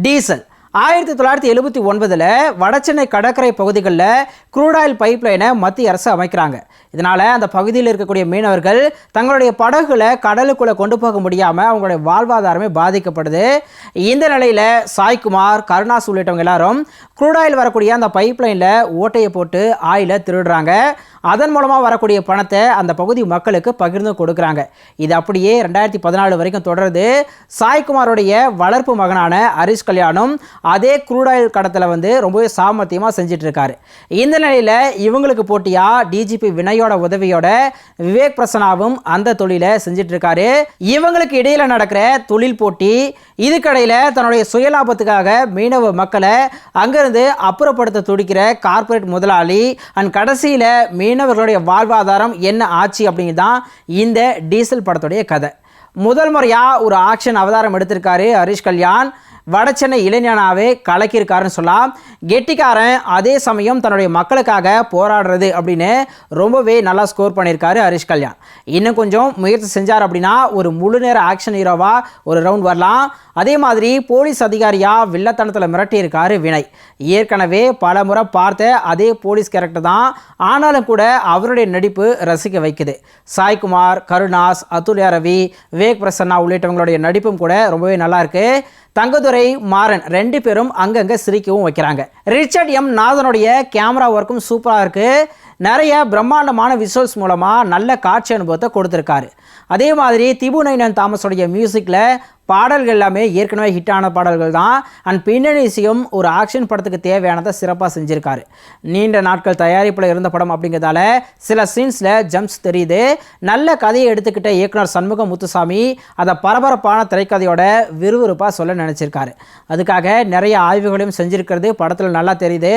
Diesel. ஆயிரத்தி தொள்ளாயிரத்தி எழுபத்தி ஒன்பதில் வடசென்னை கடற்கரை பகுதிகளில் குரூடாயில் பைப் பைப்லைனை மத்திய அரசு அமைக்கிறாங்க. இதனால் அந்த பகுதியில் இருக்கக்கூடிய மீனவர்கள் தங்களுடைய படகுகளை கடலுக்குள்ளே கொண்டு போக முடியாமல் அவங்களுடைய வாழ்வாதாரமே பாதிக்கப்படுது. இந்த நிலையில் சாய்குமார் கருணாஸ் உள்ளிட்டவங்க எல்லாரும் குரூடாயில் வரக்கூடிய அந்த பைப்லைனில் ஓட்டையை போட்டு ஆயில திருடுறாங்க. அதன் மூலமாக வரக்கூடிய பணத்தை அந்த பகுதி மக்களுக்கு பகிர்ந்து கொடுக்குறாங்க. இது அப்படியே ரெண்டாயிரத்தி பதினாலு வரைக்கும் தொடருது. சாய்குமாரோடைய வளர்ப்பு மகனான ஹரிஷ் கல்யாணும் அதே குரூடாயில் கடத்தில் வந்து ரொம்பவே சாமர்த்தியமாக செஞ்சுட்டு இருக்காரு இந்த நிலையில் இவங்களுக்கு போட்டியாக டிஜிபி வினயோட உதவியோட விவேக் பிரசனாவும் அந்த தொழிலை செஞ்சுட்டு இருக்காரு இவங்களுக்கு இடையில் நடக்கிற தொழில் போட்டி இதுக்கடையில் தன்னுடைய சுயலாபத்துக்காக மீனவ மக்களை அங்கிருந்து அப்புறப்படுத்த துடிக்கிற கார்ப்பரேட் முதலாளி அண்ட் கடைசியில் மீன் மீனவர்களுடைய வாழ்வாதாரம் என்ன ஆச்சு அப்படிங்கிறது தான் இந்த டீசல் படத்துடைய கதை. முதல் முறையாக ஒரு ஆக்ஷன் அவதாரம் எடுத்திருக்காரு ஹரிஷ் கல்யாண். வடச்சென்னை இளைஞனாவே கலக்கியிருக்காருன்னு சொல்லலாம். கெட்டிக்காரன் அதே சமயம் தன்னுடைய மக்களுக்காக போராடுறது அப்படின்னு ரொம்பவே நல்லா ஸ்கோர் பண்ணியிருக்காரு ஹரிஷ் கல்யாண். இன்னும் கொஞ்சம் முயற்சி செஞ்சார் அப்படின்னா ஒரு முழு நேர ஆக்ஷன் ஹீரோவா ஒரு ரவுண்ட் வரலாம். அதே மாதிரி போலீஸ் அதிகாரியா வில்லத்தனத்தில் மிரட்டியிருக்காரு வினய். ஏற்கனவே பல முறை பார்த்த அதே போலீஸ் கேரக்டர் தான் ஆனாலும் கூட அவருடைய நடிப்பு ரசிக்க வைக்குது. சாய்குமார் கருணாஸ் அதுல்யா ரவி விவேக் பிரசன்னா உள்ளிட்டவங்களுடைய நடிப்பும் கூட ரொம்பவே நல்லா இருக்கு. தங்கதுரை மாறன் ரெண்டு பேரும் அங்கங்கே சிரிக்கவும் வைக்கிறாங்க. Richard M. நாதனுடைய கேமரா ஒர்க்கும் சூப்பராக இருக்குது நிறைய பிரம்மாண்டமான விசுவல்ஸ் மூலமாக நல்ல காட்சி அனுபவத்தை கொடுத்துருக்காரு. அதே மாதிரி திபு நைனன் தாமஸோடைய மியூசிக்கில் பாடல்கள் எல்லாமே ஏற்கனவே ஹிட்டான பாடல்கள் தான். அண்ட் பின்னணி இசையும் ஒரு ஆக்ஷன் படத்துக்கு தேவையானதை சிறப்பாக செஞ்சுருக்காரு. நீண்ட நாட்கள் தயாரிப்பில் இருந்த படம் அப்படிங்கிறதால சில சீன்ஸில் ஜம்ப்ஸ் தெரியுது. நல்ல கதையை எடுத்துக்கிட்ட இயக்குனர் சண்முக முத்துசாமி அதை பரபரப்பான திரைக்கதையோட விறுவிறுப்பாக சொல்ல நினச்சிருக்காரு. அதுக்காக நிறைய ஆய்வுகளையும் செஞ்சுருக்கிறது படத்தில் நல்லா தெரியுது.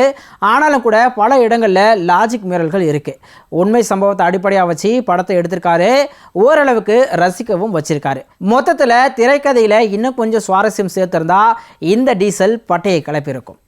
ஆனாலும் கூட பல இடங்களில் லாஜிக் மீறல்கள் இருக்குது உண்மை சம்பவத்தை அடிப்படையாக வச்சு படத்தை எடுத்திருக்காரு. ஓரளவுக்கு ரசிக்கவும் வச்சிருக்காரு. மொத்தத்தில் திரைக்கதை கதையில் இன்னும் கொஞ்சம் சுவாரஸ்யம் சேர்த்திருந்தா இந்த டீசல் பட்டையை கிளப்பியிருக்கும்.